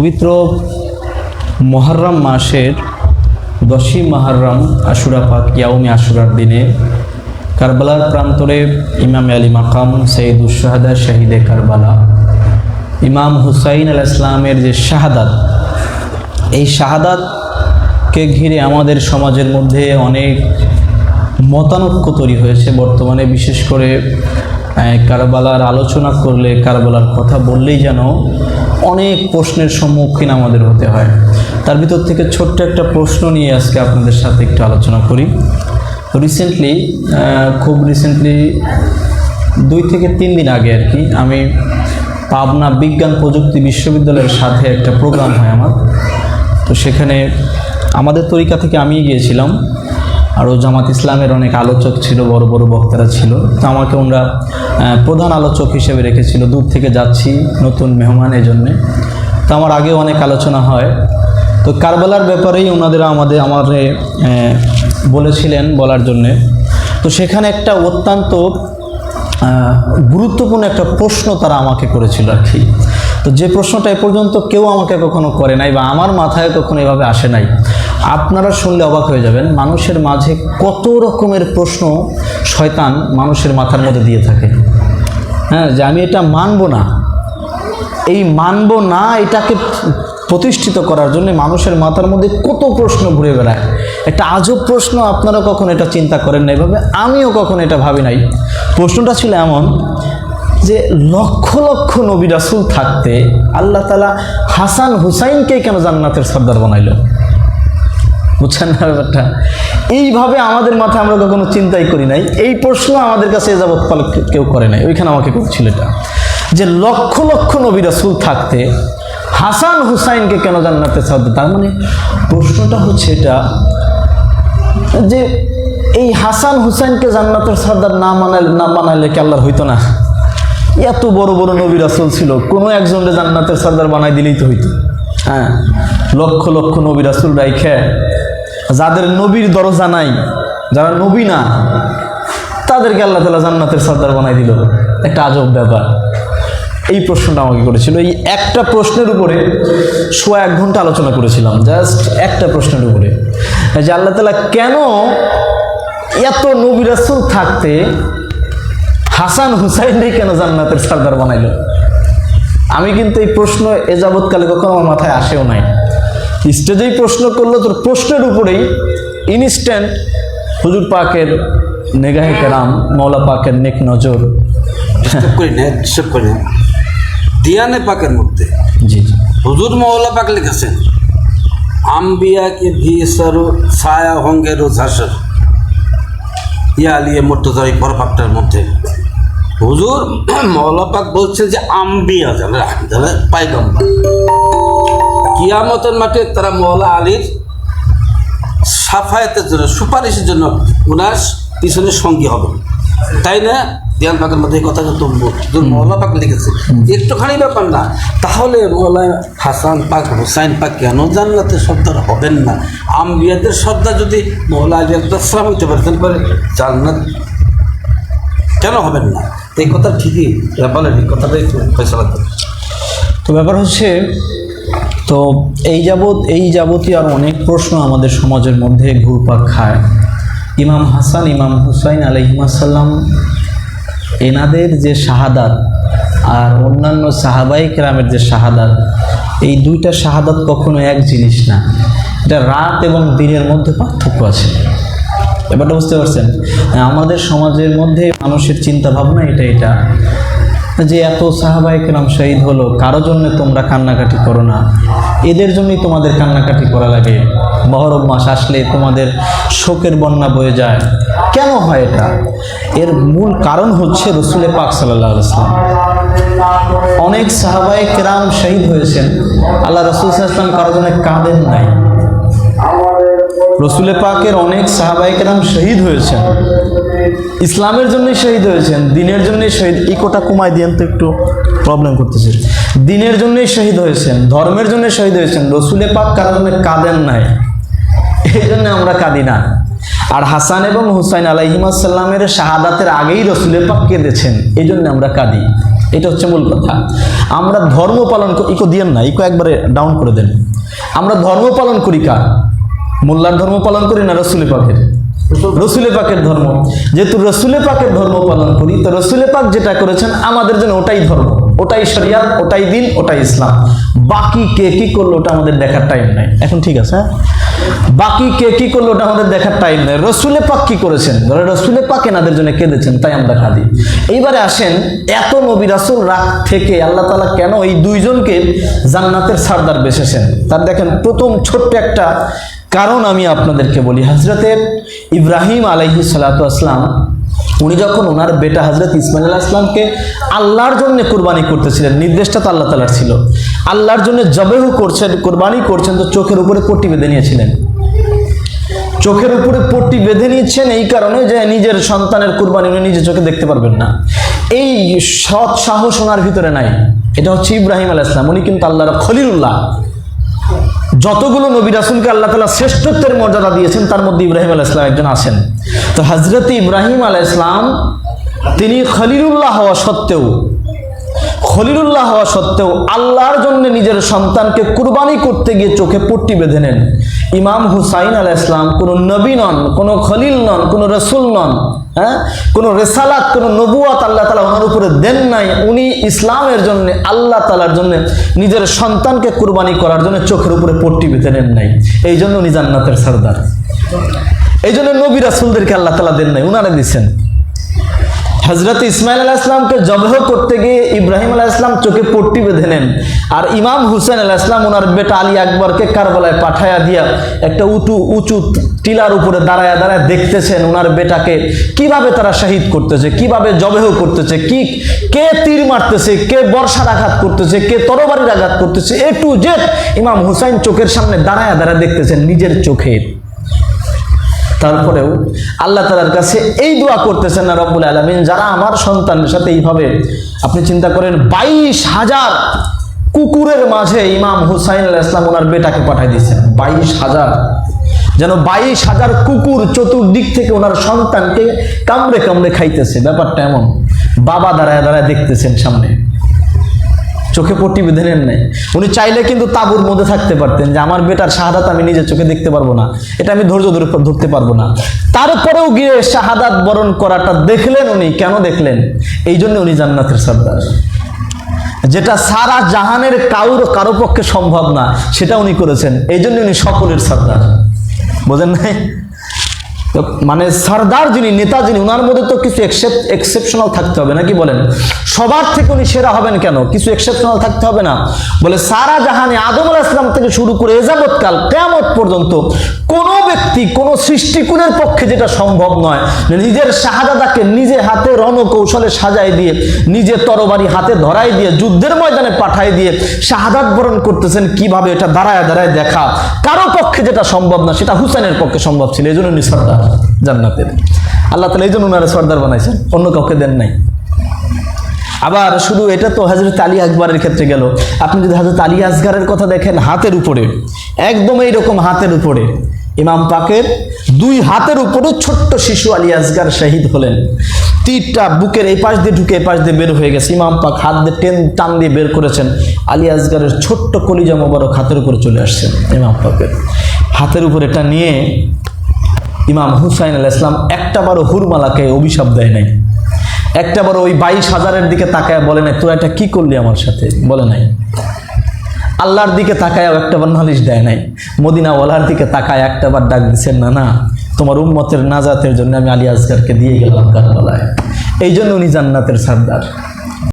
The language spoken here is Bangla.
পবিত্র মহরম মাসের দশই মহরম আশুরা পাক ইয়াউমে আশুরার দিনে কারবালার প্রান্তরে ইমাম আলী মাকাম সঈদুসাহাদা শাহিদে কারবালা। ইমাম হুসাইন আল ইসলামের যে শাহাদাত, এই শাহাদাতকে ঘিরে আমাদের সমাজের মধ্যে অনেক মতানৈক্য তৈরি হয়েছে বর্তমানে, বিশেষ করে কারবালার আলোচনা করলে, কারবালার কথা বললেই যেন অনেক প্রশ্নের সম্মুখীন আমাদের হতে হয়। তার ভিতর থেকে ছোট্ট একটা প্রশ্ন নিয়ে আজকে আপনাদের সাথে একটু আলোচনা করি। রিসেন্টলি খুব রিসেন্টলি দুই থেকে তিন দিন আগে আর কি, আমি পাবনা বিজ্ঞান প্রযুক্তি বিশ্ববিদ্যালয়ের সাথে একটা প্রোগ্রাম হয় আমার। তো সেখানে আমাদের তরিকা থেকে আমি গিয়েছিলাম। আরও জামাত ইসলামের অনেক আলোচক ছিল, বড় বড় বক্তারা ছিল। তো আমাকে ওনারা প্রধান আলোচক হিসেবে রেখেছিল, দূর থেকে যাচ্ছি নতুন মেহমান জন্যে তো আমার আগে অনেক আলোচনা হয়। তো কারবালার ব্যাপারেই ওনাদের আমাদের, আমার বলেছিলেন বলার জন্যে। তো সেখানে একটা অত্যন্ত গুরুত্বপূর্ণ একটা প্রশ্ন তারা আমাকে করেছিল আর কি। তো যে প্রশ্নটা এ পর্যন্ত কেউ আমাকে কখনো করে নাই বা আমার মাথায় কখনো এভাবে আসে নাই। আপনারা শুনলে অবাক হয়ে যাবেন, মানুষের মাঝে কত রকমের প্রশ্ন শয়তান মানুষের মাথার মধ্যে দিয়ে থাকে। হ্যাঁ যে আমি এটা মানবো না। এই মানব না, এটাকে প্রতিষ্ঠিত করার জন্য মানুষের মাথার মধ্যে কত প্রশ্ন ঘুরে বেড়ায়। একটা আজব প্রশ্ন আপনারা কখন এটা চিন্তা করেন না, এভাবে আমিও কখন এটা ভাবি নাই। প্রশ্নটা ছিল এমন যে লক্ষ লক্ষ নবী রাসুল থাকতে আল্লাহ তালা হাসান হুসাইনকে কেন জান্নাতের সর্দার বানাইল? বুঝছেন না ব্যাপারটা এইভাবে আমাদের মাথায় আমরা কখনো চিন্তাই করি নাই। এই প্রশ্ন আমাদের কাছে এ যাবৎ কাল কেউ করে নাই। ওইখানে আমাকে করছিল এটা। যে লক্ষ লক্ষ নবী রাসুল থাকতে হাসান হুসাইনকে কেন জান্নাতে সাথে তার মানে প্রশ্নটা হচ্ছে এটা যে এই হাসান হুসাইনকে জান্নাতের সর্দার না মানালে না বানাইলে কি আল্লাহর হইতো না? এত বড় বড় নবী রাসুল ছিল। কোনো একজনকে জান্নাতের সর্দার বানাই দিলেই তো হইতো। হ্যাঁ। লক্ষ লক্ষ নবী রাসুল রাইখে যাদের নবীর দরজা নাই, যারা নবী না, তাদেরকে আল্লাহ তালা জান্নাতের সর্দার বানাই দিল। একটা আজব ব্যাপার। এই প্রশ্নটা আমাকে করেছিল। এই একটা প্রশ্নের উপরে সোয়া এক ঘণ্টা আলোচনা করেছিলাম। জাস্ট একটা প্রশ্নের উপরে। যে আল্লাহ তালা কেন এত নবী রাসুল থাকতে হাসান হুসাইনকে কেন জান্নাতের সর্দার বানাইল? আমি কিন্তু এই প্রশ্ন এ যাবৎকালে কখনো আমার মাথায় আসেও নাই। স্টেজেই প্রশ্ন করল তোর প্রশ্নের উপরেই ইনস্ট্যান্ট হুজুর পাকের নেগাহে কেরাম মৌলা পাকের নেক নজর। করি না ডিস্টার্ব করি না। দিয়ানে পাকের মধ্যে জি জি। হুজুর মহল্লা পাক লিখেছেন আম্বিয়া কে ভি সরু ছায়া হঙ্গে রোজ হাসর ইয়া আলিয়ে মোট্টজারি বরফাকটার মধ্যে। হুজুর মহল্লা পাক বলছে যে আম্বিয়া যারা যারা পাইগম্বর। কিয়ামতের মাঠে তারা মহল্লা আলীর সাফায়াতের জন্য, সুপারিশের জন্য ওনার পিছনে সঙ্গী হবে। তাই না? দিয়ান পাকের মধ্যে এই কথাটা তো মহল্লা পাক লিখেছে, একটুখানি ব্যাপার না। তাহলে মহল্লা হাসান পাক, হুসাইন পাক কেন জান্নাতের সর্দার হবেন না? আম্বিয়াদের সর্দার যদি মহল্লা আলী সালাম হইতে পারে, তাহলে জান্নাত কেন হবেন না? এই কথা ঠিকই বলেন এই কথাটাই দেন। তো ব্যাপার হচ্ছে তো এই যাবৎ, এই যাবতীয় আর অনেক প্রশ্ন আমাদের সমাজের মধ্যে ঘুরপাক খায়। ইমাম হাসান, ইমাম হুসাইন আলহিমাসাল্লাম এনাদের যে শাহাদাত আর অন্যান্য সাহাবাই কেরামের যে শাহাদাত, এই দুইটা শাহাদাত কখনো এক জিনিস না। এটা রাত এবং দিনের মধ্যে পার্থক্য আছে। ব্যাপারটা বুঝতে পারছেন, আমাদের সমাজের মধ্যে মানুষের চিন্তা ভাবনা এটা এটা। যে এত সাহাবাই কেরাম শহীদ হলো, কারও জন্য তোমরা কান্নাকাটি করো না। এদের জন্যই তোমাদের কান্নাকাটি করা লাগে। মহরম মাস আসলে তোমাদের শোকের বন্যা বয়ে যায়। কেন হয় এটা? এর মূল কারণ হচ্ছে রসুলে পাক সাল্লাহ আসলাম অনেক সাহাবাই কেরাম শহীদ হয়েছেন। আল্লাহ রসুল ইসলাম কারও জন্য কাঁদেন নাই। রসুলে পাকের অনেক সাহাবাই কেরাম শহীদ হয়েছেন। ইসলামের জন্যই শহীদ হয়েছেন, দিনের জন্যই শহীদ ইকোটা কমায় দিয়ে তো একটু প্রবলেম করতেছে। দিনের জন্যই শহীদ হয়েছেন, ধর্মের জন্য শহীদ হয়েছেন, রসুলে পাক জন্য কাঁদেন নাই। এই জন্য আমরা কাঁদি না। আর হাসান এবং হুসাইন আলাইহিমাসাল্লামের শাহাদাতের আগেই রসুলে পাক কেঁদেছেন, এই জন্য আমরা কাঁদি। এটা হচ্ছে মূল কথা। আমরা ধর্ম পালন ইকো দিয়েন না, ইকো একবারে ডাউন করে দেন। আমরা ধর্ম পালন করি কার? মোল্লার ধর্ম পালন করি না রসুল পাকের? রসুলে পাকের ধর্ম। যেহেতু রসুলে পাকের ধর্ম পালন করি, তো রসুলে পাক যেটা করেছেন, আমাদের জন্য ওটাই ধর্ম। ওটাই শরিয়াত, ওটাই দিন, ওটাই ইসলাম। বাকি কে কি করল ওটা আমাদের দেখার টাইম নাই। এখন ঠিক আছে হ্যাঁ? বাকি কে কি করল ওটা আমাদের দেখার টাইম নেই। রসুলে পাক কি করেছেন? ধরো রসুলে পাক এনাদের জন্য কেঁদেছেন তাই আমরা কাঁদি এইবারে আসেন, এত নবী রাসুল রাগ থেকে আল্লাহ তালা কেন এই দুইজনকে জান্নাতের সারদার বেসেছেন? তার দেখেন, প্রথম ছোট্ট একটা কারণ আমি আপনাদেরকে বলি হজরতে ইব্রাহিম আলাইহি সালাতু আসলাম উনি যখন ওনার বেটা হজরত ইসমাইল আলাহ আসলামকে আল্লাহর জন্য কোরবানি করতেছিলেন, নির্দেশটা তো আল্লাহ তালার ছিল। আল্লাহর জন্য জবেহু করছেন, কোরবানি করছেন, তো চোখের উপরে পট্টি বেঁধে নিয়েছিলেন। চোখের উপরে পট্টি বেঁধে নিচ্ছেন এই কারণে যে নিজের সন্তানের কুরবানি উনি নিজে চোখে দেখতে পারবেন না। এই সৎ সাহস ওনার ভিতরে নাই। এটা হচ্ছে ইব্রাহিম আলাহ ইসলাম উনি কিন্তু আল্লাহর খলিলুল্লাহ। যতগুলো নবী রাসুলকে আল্লাহ তালা শ্রেষ্ঠত্বের মর্যাদা দিয়েছেন, তার মধ্যে ইব্রাহিম আলাহ ইসলাম একজন আছেন। তো হজরত ইব্রাহিম আলাহ ইসলাম তিনি খলিলুল্লাহ হওয়া সত্ত্বেও খলিলুল্লাহ হওয়া সত্ত্বেও আল্লাহর জন্য নিজের সন্তানকে কুরবানি করতে গিয়ে চোখে পট্টি বেঁধে নেন। ইমাম হুসাইন আলাহ ইসলাম কোনো নবী নন, কোনো খলিল নন, কোনো রসুল নন হ্যাঁ? কোনো রেসালাত, কোনো নবুয়াত আল্লাহ তালা ওনার উপরে দেন নাই। উনি ইসলামের জন্য, আল্লাহ তালার জন্য নিজের সন্তানকে কুরবানি করার জন্য চোখের উপরে পট্টি বেঁধে নেন নাই। এই জন্য উনি জান্নাতের সর্দার এই জন্য নবী রাসুলদেরকে আল্লাহ তালা দেন নাই, উনারা দিচ্ছেন হজরত ইসমাইল আলাহ ইসলামকে জবহ করতে গিয়ে ইব্রাহিম আলাহ ইসলাম চোখে পট্টি বেঁধে নেন। আর ইমাম হুসেন আলাহ ইসলাম ওনার বেটা আলী আকবরকে কারবালায় পাঠায়া দিয়া একটা উঁচু উঁচু টিলার উপরে দাঁড়ায় দাঁড়ায় দেখতেছেন ওনার বেটাকে। কীভাবে তারা শহীদ করতেছে? কীভাবে জবেহ করতেছে? কি, কে তীর মারতেছে? কে বর্ষার আঘাত করতেছে? কে তরবারির আঘাত করতেছে? এ টু ইমাম হুসাইন চোখের সামনে দাঁড়ায় দাঁড়ায় দেখতেছেন নিজের চোখে। তারপরেও আল্লাহ তালার কাছে এই দোয়া করতেছেন, না রব্বুল আলমিন, যারা আমার সন্তানের সাথে এইভাবে আপনি চিন্তা করেন, বাইশ হাজার কুকুরের মাঝে ইমাম হুসাইন আল্লাহ ইসলাম ওনার বেটাকে পাঠিয়ে দিয়েছেন, বাইশ হাজার। যেন বাইশ হাজার কুকুর চতুর্দিক থেকে ওনার সন্তানকে কামড়ে কামড়ে খাইতেছে, ব্যাপারটা এমন। বাবা দাঁড়ায় দাঁড়ায় দেখতেছেন সামনে। চোখে পট্টি বেঁধে নেন নাই। উনি চাইলে কিন্তু তাবুর মধ্যে থাকতে পারতেন যে, আমার বেটার শাহাদাত আমি নিজের চোখে দেখতে পারব না। এটা আমি ধৈর্য ধরে ধরতে পারব না। তারপরেও গিয়ে শাহাদাত বরণ করাটা দেখলেন উনি। কেন দেখলেন? এই জন্য উনি জান্নাতের সর্দার। যেটা সারা জাহানের কাউর কারও পক্ষে সম্ভব না, সেটা উনি করেছেন। এই জন্য উনি সকলের সর্দার। বোঝেন নাই? মানে সর্দার যিনি, নেতা যিনি ওনার মধ্যে তো কিছু এক্সেপশনাল থাকতে হবে, নাকি বলেন? সবার থেকে উনি সেরা হবেন কেন? কিছু এক্সেপশনাল থাকতে হবে না। বলে সারা জাহানে আদম আলাহ ইসলাম থেকে শুরু করে এজাবৎকাল কেমত পর্যন্ত কোনো ব্যক্তি কোনো সৃষ্টিকুলের পক্ষে যেটা সম্ভব নয়। নিজের শাহাদাদাকে নিজে হাতে রণকৌশলে সাজাই দিয়ে, নিজে তরবারি হাতে ধরাই দিয়ে, যুদ্ধের ময়দানে পাঠাই দিয়ে শাহাদাত বরণ করতেছেন, কীভাবে এটা দাঁড়ায় দাঁড়ায় দেখা। কারও পক্ষে যেটা সম্ভব না, সেটা হুসেনের পক্ষে সম্ভব ছিল এই জন্য উনি সর্দার জান্নাতের আল্লাহ তালা এই জন্য উনারা সর্দার বানাইছেন, অন্য কাউকে দেন নাই। আবার শুধু এটা তো হাজরত আলী আকবরের ক্ষেত্রে গেল। আপনি যদি হাজরত আলী আসগারের কথা দেখেন, হাতের উপরে, একদম এইরকম হাতের উপরে ইমাম পাকের দুই হাতের উপরে ছোট্ট শিশু আলী আসগার শহীদ হলেন। তীরটা বুকের এই পাশ দিয়ে ঢুকে এই পাশ দিয়ে বের হয়ে গেছে। ইমাম পাক হাত দিয়ে টেন টান দিয়ে বের করেছেন। আলী আসগারের ছোট্ট কলিজা মোবারক হাতের উপরে চলে আসছেন ইমাম পাকের। হাতের উপর এটা নিয়ে ইমাম হুসাইন আল ইসলাম একটা বারো হুরমালাকে অভিশাপ দেয় নাই। একটা বড় ওই বাইশ হাজারের দিকে তাকায় বলে নাই, তোরা এটা কি করলি আমার সাথে? বলে নাই। আল্লাহর দিকে তাকায় একটা বার নালিশ দেয় নাই। মদিনা মদিনাওয়ালার দিকে তাকায় একটা বার ডাক দিচ্ছেন না না, তোমার উম্মতের নাজাতের জন্য আমি আলী আসগারকে দিয়ে গেলাম কারবালায়। এই জন্য উনি জান্নাতের সর্দার।